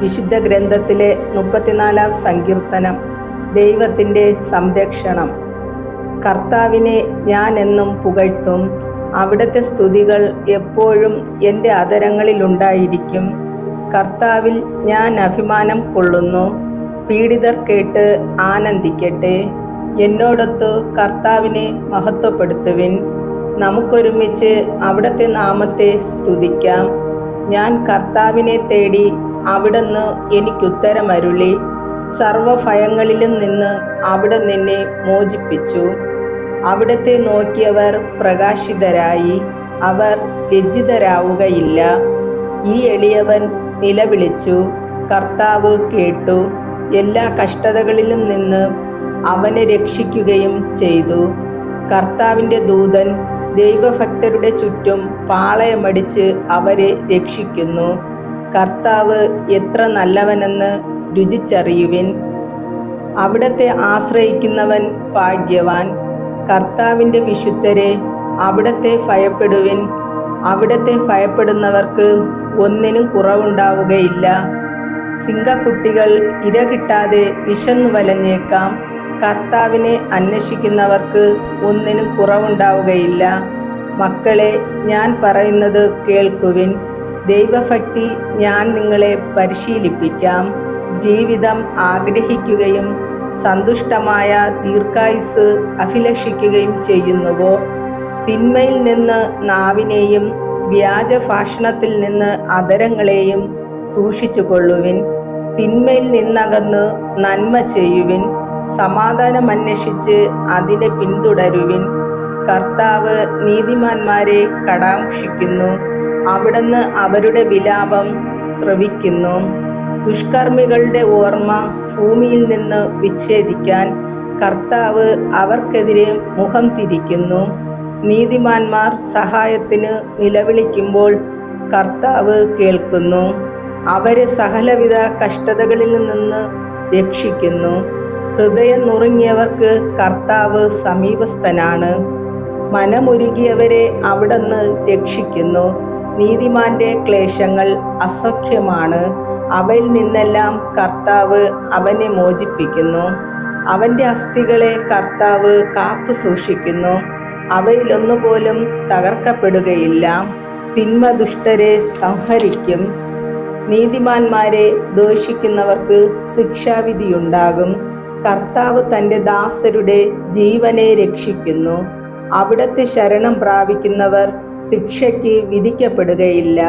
വിശുദ്ധ ഗ്രന്ഥത്തിലെ മുപ്പത്തിനാലാം സങ്കീർത്തനം ദൈവത്തിന്റെ സംരക്ഷണം. കർത്താവിനെ ഞാൻ എന്നും പുകഴ്ത്തും. അവിടുത്തെ സ്തുതികൾ എപ്പോഴും എന്റെ അതരങ്ങളിലുണ്ടായിരിക്കും കർത്താവിൽ ഞാൻ അഭിമാനം കൊള്ളുന്നു. പീഡിതർ കേട്ട് ആനന്ദിക്കട്ടെ. എന്നോടൊത്ത് കർത്താവിനെ മഹത്വപ്പെടുത്തുവിൻ. നമുക്കൊരുമിച്ച് അവിടുത്തെ നാമത്തെ സ്തുതിക്കാം. ഞാൻ കർത്താവിനെ തേടി അവിടുന്ന് എനിക്കുത്തരമരുളി. സർവഭയങ്ങളിലും നിന്ന് അവിടെ നിന്നെ മോചിപ്പിച്ചു. അവിടത്തെ നോക്കിയവർ പ്രകാശിതരായി. അവർ ലജ്ജിതരാവുകയില്ല. ഈ എളിയവൻ നിലവിളിച്ചു. കർത്താവ് കേട്ടു. എല്ലാ കഷ്ടതകളിലും നിന്ന് അവനെ രക്ഷിക്കുകയും ചെയ്തു. കർത്താവിന്റെ ദൂതൻ ദൈവഭക്തരുടെ ചുറ്റും പാളയമടിച്ച് അവരെ രക്ഷിക്കുന്നു. കർത്താവ് എത്ര നല്ലവനെന്ന് രുചിച്ചറിയുവിൻ. അവിടത്തെ ആശ്രയിക്കുന്നവൻ ഭാഗ്യവാൻ. കർത്താവിന്റെ വിശുദ്ധരെ അവിടത്തെ ഭയപ്പെടുവിൻ. അവിടത്തെ ഭയപ്പെടുന്നവർക്ക് ഒന്നിനും കുറവുണ്ടാവുകയില്ല. സിംഹക്കുട്ടികൾ ഇര കിട്ടാതെ വിശന്നു വലഞ്ഞേക്കാം. കർത്താവിനെ അന്വേഷിക്കുന്നവർക്ക് ഒന്നിനും കുറവുണ്ടാവുകയില്ല. മക്കളെ ഞാൻ പറയുന്നത് കേൾക്കുവിൻ. ദൈവഭക്തി ഞാൻ നിങ്ങളെ പരിശീലിപ്പിക്കാം. ജീവിതം ആഗ്രഹിക്കുകയും സന്തുഷ്ടമായ ദീർഘായുസ് അഭിലഷിക്കുകയും ചെയ്യുന്നുവോ? തിന്മയിൽ നിന്ന് നാവിനെയും വ്യാജ ഭാഷണത്തിൽ നിന്ന് അതരങ്ങളെയും സൂക്ഷിച്ചു കൊള്ളുവിൻ തിന്മയിൽ നിന്നകന്ന് നന്മ ചെയ്യുവിൻ. സമാധാനം അന്വേഷിച്ച് അതിനെ പിന്തുടരുവിൻ. കർത്താവ് നീതിമാന്മാരെ കടാക്ഷിക്കുന്നു. അവിടുന്ന് അവരുടെ വിലാപം ശ്രവിക്കുന്നു ദുഷ്കർമ്മികളുടെ ഓർമ്മ ഭൂമിയിൽ നിന്ന് വിച്ഛേദിക്കാൻ കർത്താവ് അവർക്കെതിരെ മുഖം തിരിക്കുന്നു. നീതിമാന്മാർ സഹായത്തിന് നിലവിളിക്കുമ്പോൾ കർത്താവ് കേൾക്കുന്നു. അവരെ സകലവിധ കഷ്ടതകളിൽ നിന്ന് രക്ഷിക്കുന്നു. ഹൃദയം നുറുങ്ങിയവർക്ക് കർത്താവ് സമീപസ്ഥനാണ്. മനമുരുകിയവരെ അവിടുന്ന് രക്ഷിക്കുന്നു. നീതിമാന്റെ ക്ലേശങ്ങൾ അസഖ്യമാണ്. അവയിൽ നിന്നെല്ലാം കർത്താവ് അവനെ മോചിപ്പിക്കുന്നു. അവന്റെ അസ്ഥികളെ കർത്താവ് കാത്തു സൂക്ഷിക്കുന്നു. അവയിലൊന്നുപോലും തകർക്കപ്പെടുകയില്ല. തിന്മ ദുഷ്ടരെ സംഹരിക്കും. നീതിമാന്മാരെ ദോഷിക്കുന്നവർക്ക് ശിക്ഷാവിധിയുണ്ടാകും. കർത്താവ് തന്റെ ദാസരുടെ ജീവനെ രക്ഷിക്കുന്നു. അവിടത്തെ ശരണം പ്രാപിക്കുന്നവർ ശിക്ഷയ്ക്ക് വിധിക്കപ്പെടുകയില്ല.